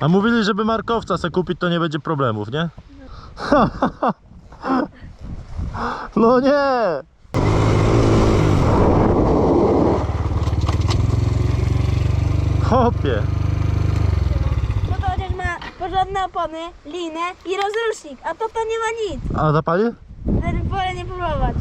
A mówili, żeby markowca se kupić, to nie będzie problemów, nie? No nie! Hopie! Bo to chociaż ma porządne opony, linę i rozrusznik, a to to nie ma nic. A zapali? Wolę nie próbować.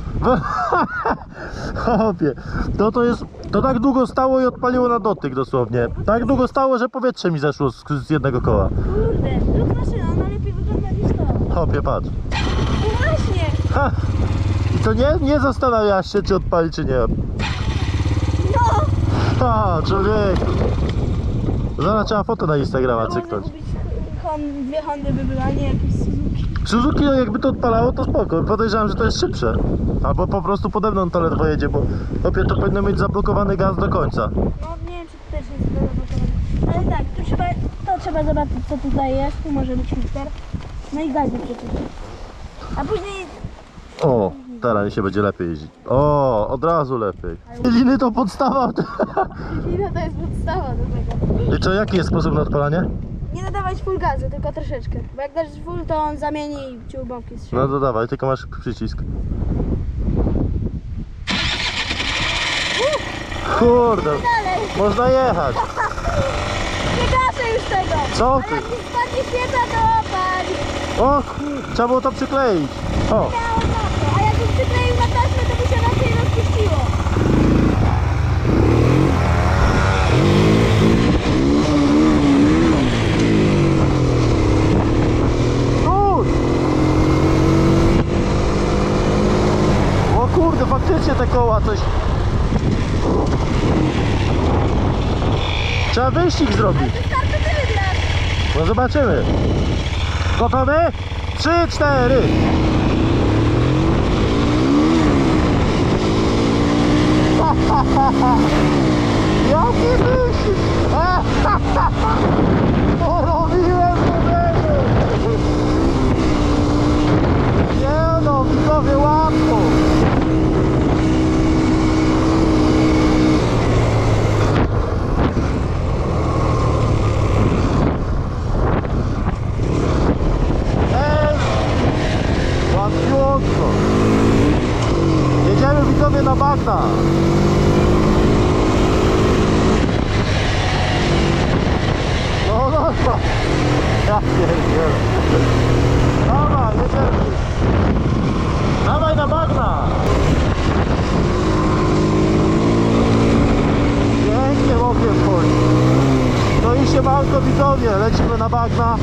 Hopie! To to jest... To tak długo stało i odpaliło na dotyk dosłownie. Tak długo stało, że powietrze mi zeszło z, z jednego koła. Kurde, druk maszyna, ona lepiej wygląda niż to. Hopie, patrz. No właśnie. Ha! I to nie, nie zastanawiasz się, czy odpali, czy nie. No. Ha, człowiek! Zaraz trzeba foto na Instagrama Można cyknąć. kupić hon, dwie Hondy by były, a nie jakieś Suzuki. No jakby to odpalało, to spoko. Podejrzewam, że to jest szybsze. Albo po prostu pode mną to ledwo jedzie, bo opie to powinno mieć zablokowany gaz do końca. No nie wiem, czy to też jest zablokowany. Ale tak, tu trzeba, to trzeba zobaczyć, co tutaj jest. Tu może być filtr. No i gazy przecież. A później O, teraz się będzie lepiej jeździć. O, od razu lepiej. Liny to podstawa. lina to jest podstawa do tego. I co, jaki jest sposób na odpalanie? Nie nadawać full gazu, tylko troszeczkę. Bo jak dasz full, to on zamieni ci bombki strzeli. No to dawaj, tylko masz przycisk. Kurde, Dalej, można jechać. nie gaszę już tego. Co A ty? jak mi spadnie świeca, to opali. O, kur- trzeba było to przykleić. O. A jakbym przykleił na taśmę, to by się raczej rozpuściło. kur! O kurde, faktycznie te koła coś... Trzeba wyścig zrobić. Wystarczy ty wygrasz. No zobaczymy. Gotowy? Trzy, cztery. Jaki wyścig! Porobiłem człowieku! Nie no, widzowie łatwo! Ej! Łatwiutko! Jedziemy widzowie na bagna! No, no, no! Ja pierdzielę! Dawaj, jedziemy! Dawaj na bagna! Pięknie okiem wchodzi! No i się malko widzowie, lecimy na bagna!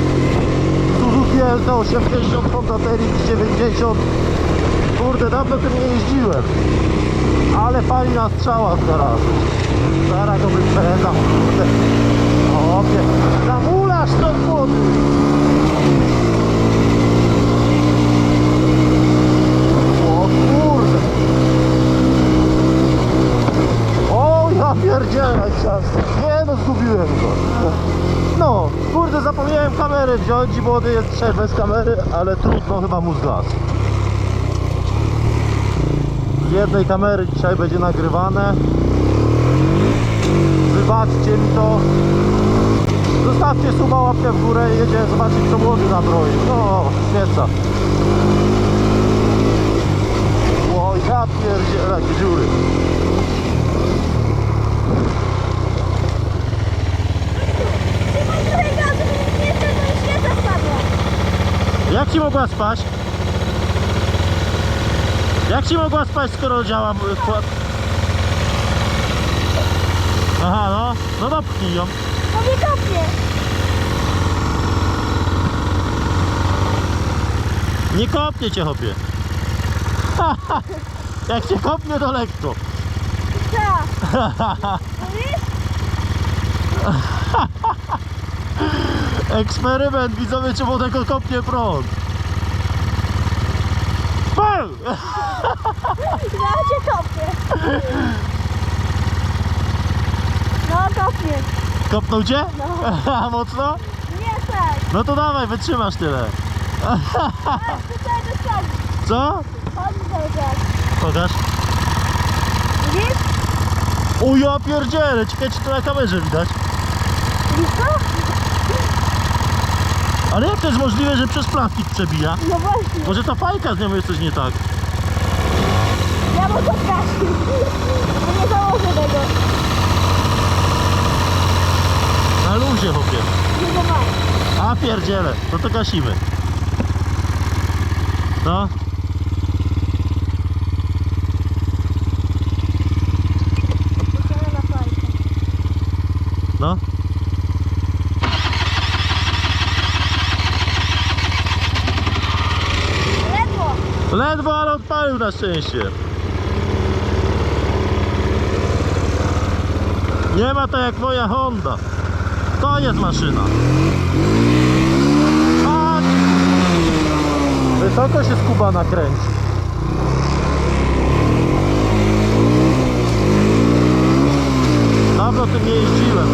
Suzuki LT80, Honda TRX 90 Kurde, dawno tym nie jeździłem. Ale pali na strzałach teraz Zaraz go wyprzedzam kurde. O, opie, zamulasz to młody O kurde. O ja pierdzielę czas Nie no, zgubiłem go. No, kurde, zapomniałem kamery wziąć i młody jest dzisiaj bez kamery, ale trudno, chyba mu zgasł. Jednej kamery dzisiaj będzie nagrywane. Wybaczcie mi to. Zostawcie suba, łapkę w górę i jedzie zobaczyć co młody nabroi. No, świeca. O, ja pierdzielę, dziury. Jak ci mogła spaść? Jak ci mogła spaść, skoro działa y, kład? Aha, no. No dopchnij ją. No nie kopnie. Nie kopnie cię, chopie. Jak cię kopnie, to lekko. Tak. Mówisz? Eksperyment, widzowie, czy młodego kopnie prąd. Ja cię kopię. No kopnie. Kopnął cię? No. Mocno? Nie tak. No to dawaj, wytrzymasz tyle. Aż ty cały czas Co? Chodź czas. Pokaż. Widzisz? O ja pierdzielę, ciekawe czy to na kamerze widać. Blisko? Ale jak to jest możliwe, że przez plastik przebija? No właśnie, Może ta fajka z nią jest coś nie tak? ja mu to. Bo nie założę tego. Na luzie chłopie. Nie zobaczę. A pierdziele, no to gasimy. No. No. Ledwo. Ledwo, ale odpalił na szczęście. Nie ma to jak moja Honda. To jest maszyna. Patrz! Wysoko się skuba nakręci. Dawno tym nie jeździłem.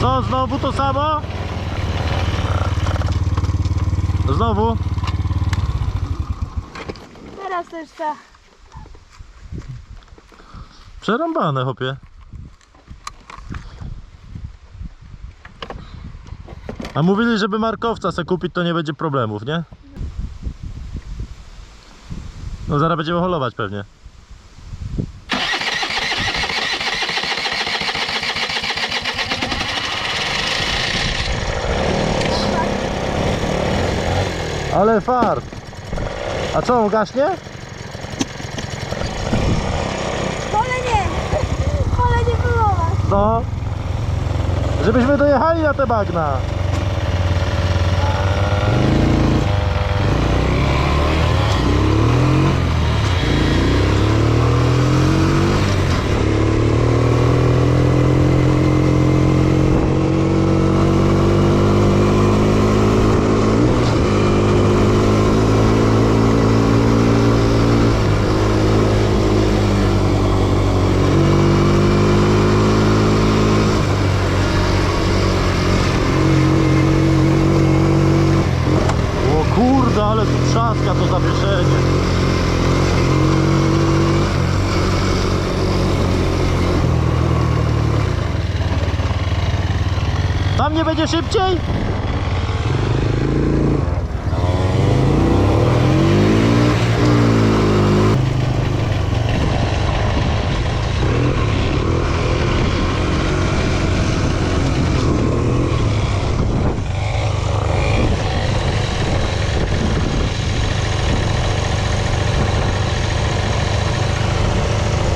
Co, znowu to samo? Znowu? Teraz to już ta. Przerąbane, chłopie. A mówili, żeby markowca se kupić, to nie będzie problemów, nie? No zaraz będziemy holować pewnie. Ale fart. A co, on gaśnie? Pole nie. Pole nie było. No. Żebyśmy dojechali na te bagna. O kurde, ale tu trzaska to zawieszenie. Tam nie będzie szybciej?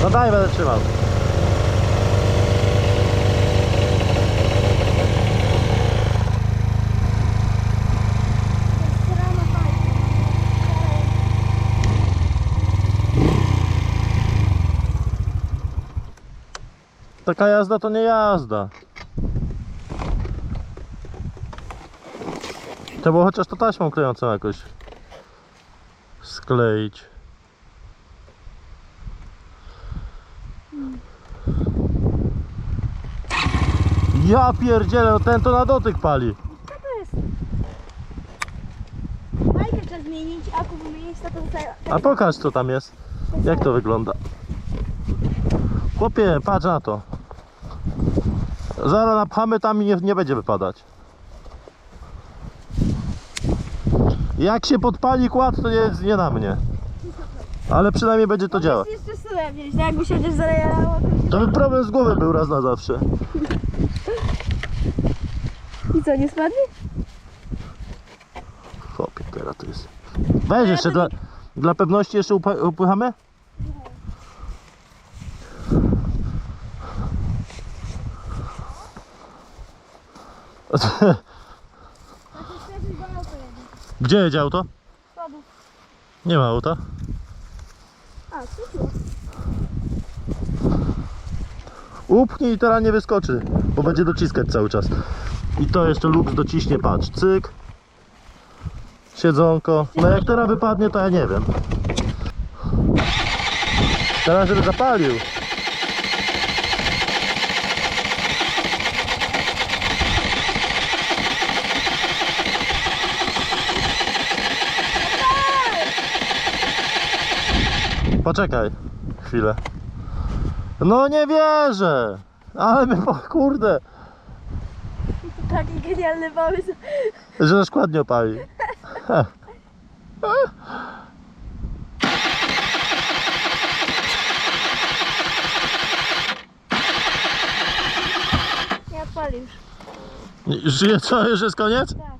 No daj, będę trzymał. Rano fajka. Taka jazda to nie jazda. Trzeba było chociaż to taśmą klejącą jakoś skleić. Ja pierdzielę, no ten to na dotyk pali. Co to jest? Trzeba zmienić, aku wymienić, to to tutaj. A pokaż co tam jest. Jak to wygląda? Chłopie, patrz na to. Zaraz napchamy tam i nie, nie będzie wypadać. Jak się podpali kład, to nie jest nie na mnie. Ale przynajmniej będzie to działać. Jeszcze wziąć, no jakby się zalejało, to by problem z głowy był raz na zawsze. I co, nie spadnie? Chłopie, teraz to jest. Weź jeszcze dla, dla pewności jeszcze upychamy? Znaczy świeży do auto jedzie. Gdzie jedzie auto? Nie ma auta. A. Upchnij i teraz nie wyskoczy, bo będzie dociskać cały czas. I to jeszcze lux dociśnie, patrz, cyk. Siedzonko. No jak teraz wypadnie, to ja nie wiem. Teraz, żeby zapalił. Poczekaj chwilę. No nie wierzę. Ale my, po, kurde, Taki genialny pomysł. że szkład nie opali. Nie odpali już. Żyje co? Już jest koniec? Tak,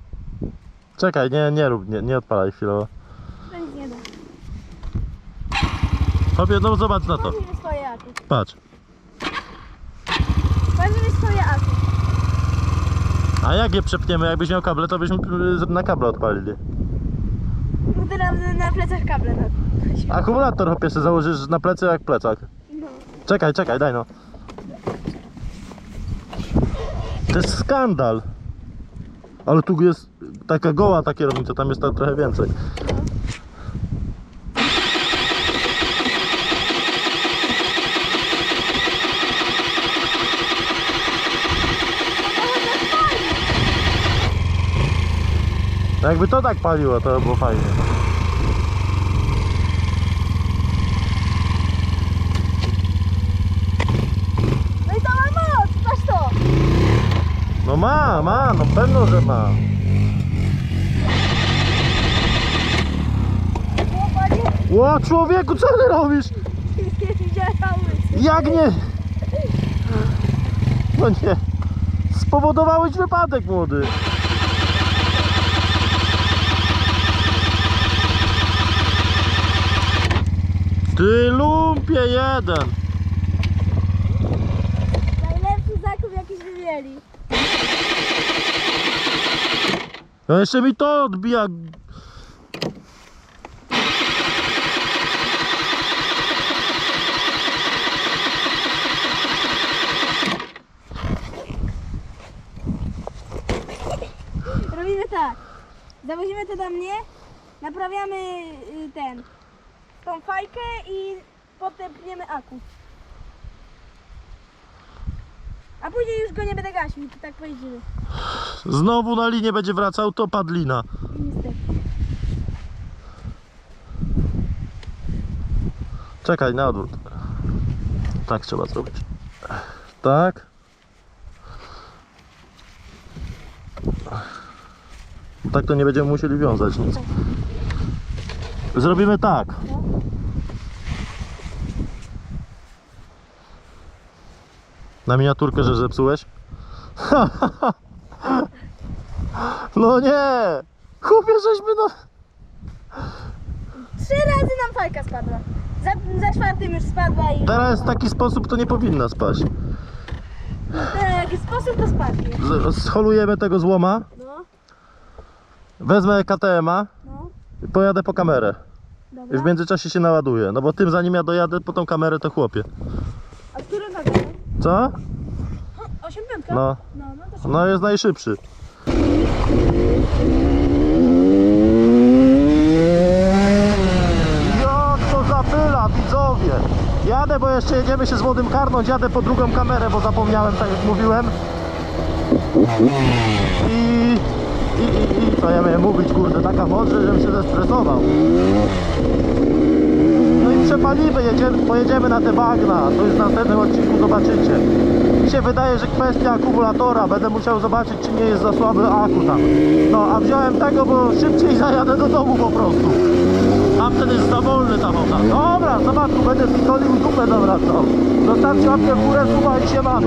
Czekaj, nie, nie rób, nie, nie odpalaj chwilowo. to nic nie da. Chłopie, no zobacz na to. Weźmiemy swoje aku. Patrz. Aku. A jak je przepniemy? Jakbyś miał kable, to byśmy y, na kable odpalili. Kurde, na, na plecach kable. No. Akumulator chłopie sobie założysz na plecy jak plecak. no. Czekaj, czekaj, daj no. To jest skandal. Ale tu jest taka goła ta kierownica, tam jest tam trochę więcej. Jakby to tak paliło, to by było fajnie. no i to ma moc, patrz to. No ma, ma, no pewno, że ma. O, panie, Ło, człowieku, co ty robisz? nie. Jak nie? No nie. Spowodowałeś wypadek, młody. Ty lumpie jeden. Najlepszy zakup jakiś wymieli. No jeszcze mi to odbija. Robimy tak. Zawozimy to do mnie, naprawiamy y, ten, tą fajkę i potem pniemy aku. A później już go nie będę gasił, to tak pojedziemy. Znowu na linię będzie wracał, to padlina. Niestety. Czekaj, na odwrót. Tak trzeba zrobić. Tak. Tak to nie będziemy musieli wiązać nic. Zrobimy tak. Na miniaturkę, że zepsułeś? No nie! Chłopie, żeśmy no... Trzy razy nam fajka spadła. Za, za czwartym już spadła i Teraz w taki sposób to nie powinna spaść. w jaki sposób to spadnie. Z- Scholujemy tego złoma, No, wezmę KTM-a no, i pojadę po kamerę. I dobra. w międzyczasie się naładuję. No bo tym zanim ja dojadę po tą kamerę to chłopie. Co? Osiem piątka? No. No, no to No jest najszybszy. Jak to zapyla, widzowie! Jadę, bo jeszcze jedziemy się z młodym karnąć, jadę po drugą kamerę, bo zapomniałem, tak jak mówiłem. I... I, i, i co ja miałem mówić, kurde, taka że żebym się zestresował. I przepalimy, jedziemy, pojedziemy na te bagna, to już w następnym odcinku zobaczycie. Mi się wydaje, że kwestia akumulatora, będę musiał zobaczyć, czy nie jest za słaby aku tam. No, a wziąłem tego, bo szybciej zajadę do domu po prostu. Tamten jest za wolny ta woda. Dobra, zobacz, tu będę pitolił dupę zawracał. Zostawcie łapkę w górę, suba i.